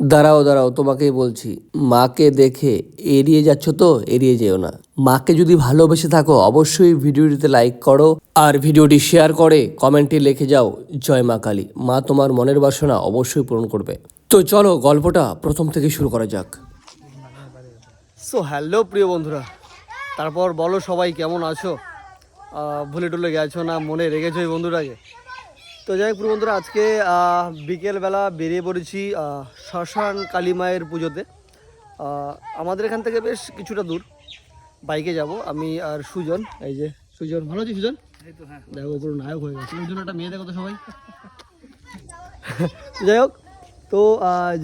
দাঁড়াও দাঁড়াও, তোমাকেই বলছি। মাকে দেখে এড়িয়ে যাচ্ছ তো? এড়িয়ে যেও না। মাকে যদি ভালোবেসে থাকো, অবশ্যই ভিডিওটিতে লাইক করো আর ভিডিওটি শেয়ার করে কমেন্টে লিখে যাও, জয় মা কালী। মা তোমার মনের বাসনা অবশ্যই পূরণ করবে। তো চলো, গল্পটা প্রথম থেকে শুরু করা যাক। সো হ্যালো প্রিয় বন্ধুরা। তারপর বলো সবাই, কেমন আছো? ভুলে টুলে গেছো না? মনে রেখেছো এই বন্ধুটাকে? তো যাই হোক বন্ধুরা আজকে বিকেলবেলা বেরিয়ে পড়েছি শ্মশান কালী মায়ের পুজোতে। আমাদের এখান থেকে বেশ কিছুটা দূর। বাইকে যাব আমি আর সুজন। এই যে সুজন। ভালো আছি সুজন? দেখো পুরো নায়ক হয়ে গেছে। জন্য একটা মেয়ে দেখো তো সবাই। যাই হোক তো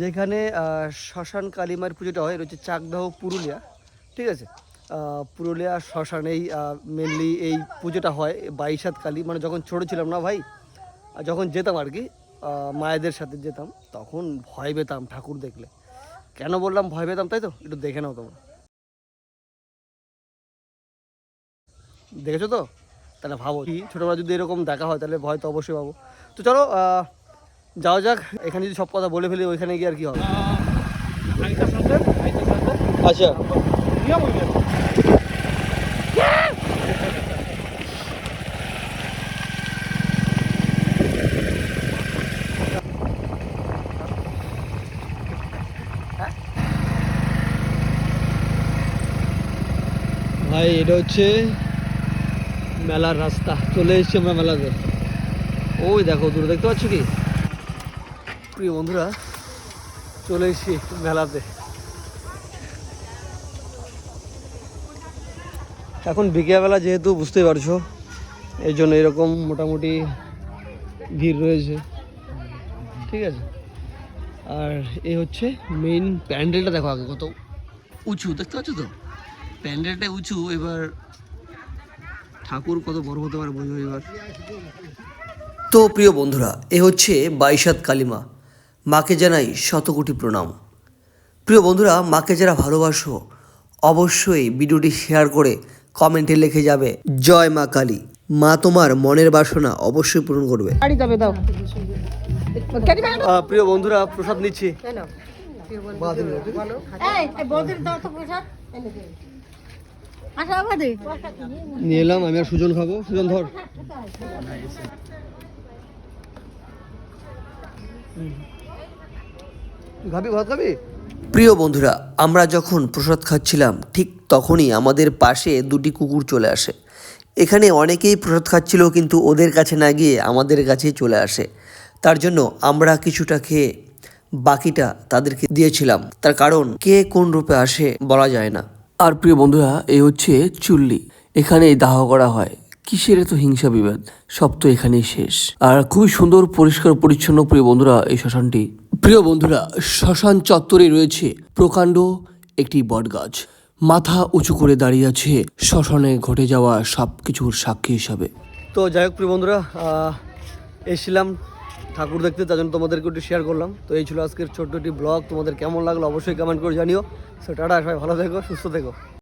যেখানে শ্মশান কালীমার পুজোটা হয় হচ্ছে চাকদাহ পুরুলিয়া। ঠিক আছে? পুরুলিয়া শ্মশানেই মেনলি এই পুজোটা হয় বাইশাত কালী। মানে যখন ছোটো ছিলাম না ভাই যখন যেতাম আর কি মায়েদের সাথে যেতাম তখন ভয় পেতাম ঠাকুর দেখলে। কেন বললাম ভয় পেতাম তাই তো? একটু দেখে নাও তোমরা। দেখেছ তো? তাহলে ভাবো কি ছোটোবেলা যদি এরকম দেখা হয় তাহলে ভয় তো অবশ্যই পাবো। তো চলো যাওয়া যাক। এখানে যদি সব কথা বলে ফেলি ওইখানে গিয়ে আর কি হবে। আচ্ছা। ভাই, এটা হচ্ছে মেলার রাস্তা। চলে এসেছি আমরা মেলাতে। ওই দেখো, দূরে দেখতে পাচ্ছ কি? প্রিয় বন্ধুরা, চলে এসেছি মেলাতে। এখন বিকেলবেলা যেহেতু বুঝতেই পারছ, এই জন্য এরকম মোটামুটি ভিড় রয়েছে। ঠিক আছে? আর এই হচ্ছে মেইন প্যান্ডেলটা দেখো আগে, কত উঁচু, দেখতে পাচ্ছ তো? প্যান্ডেলটা উঁচু এবার ঠাকুর কত বড় হতে পারে বোঝো এবার। তো প্রিয় বন্ধুরা এ হচ্ছে বাইশাত কালিমা। মাকে জানাই শতকোটি প্রণাম। প্রিয় বন্ধুরা মাকে যারা ভালোবাসো অবশ্যই ভিডিওটি শেয়ার করে কমেন্টে লিখে যাবে জয় মা কালী। মা তোমার মনের বাসনা অবশ্যই পূরণ করবে। প্রিয় বন্ধুরা প্রসাদ নিচ্ছি। নিয়ে এলাম, আমি আর সুজন খাব। সুজন, ধর। প্রিয় বন্ধুরা, আমরা যখন প্রসাদ খাচ্ছিলাম, ঠিক তখনই আমাদের পাশে দুটি কুকুর চলে আসে। এখানে অনেকেই প্রসাদ খাচ্ছিল, কিন্তু ওদের কাছে না গিয়ে আমাদের কাছেই চলে আসে। তার জন্য আমরা কিছুটা খেয়ে বাকিটা তাদেরকে দিয়েছিলাম। তার কারণ কে কোন রূপে আসে বলা যায় না। আর প্রিয় বন্ধুরা, এই হচ্ছে চুল্লি। এখানে দাহ করা হয়। কিসের এত হিংসা বিবাদ? সব তো এখানেই শেষ। আর খুবই সুন্দর, পরিষ্কার, পরিচ্ছন্ন প্রিয় বন্ধুরা, এই শ্মশানটি। প্রিয় বন্ধুরা, শ্মশান চত্বরে রয়েছে প্রকাণ্ড একটি বটগাছ। মাথা উঁচু করে দাঁড়িয়ে আছে শ্মশানে ঘটে যাওয়া সব কিছুর সাক্ষী হিসাবে। তো যাই হোক প্রিয় বন্ধুরা এসেছিলাম ঠাকুর দেখতে, তার জন্য তোমাদেরকে একটু শেয়ার করলাম। তো এই ছিল আজকের ছোট্ট একটি ব্লগ তোমাদের কেমন লাগল অবশ্যই কমেন্ট করে জানিও। সো টাটা, সবাই ভালো থেকো, সুস্থ থেকো।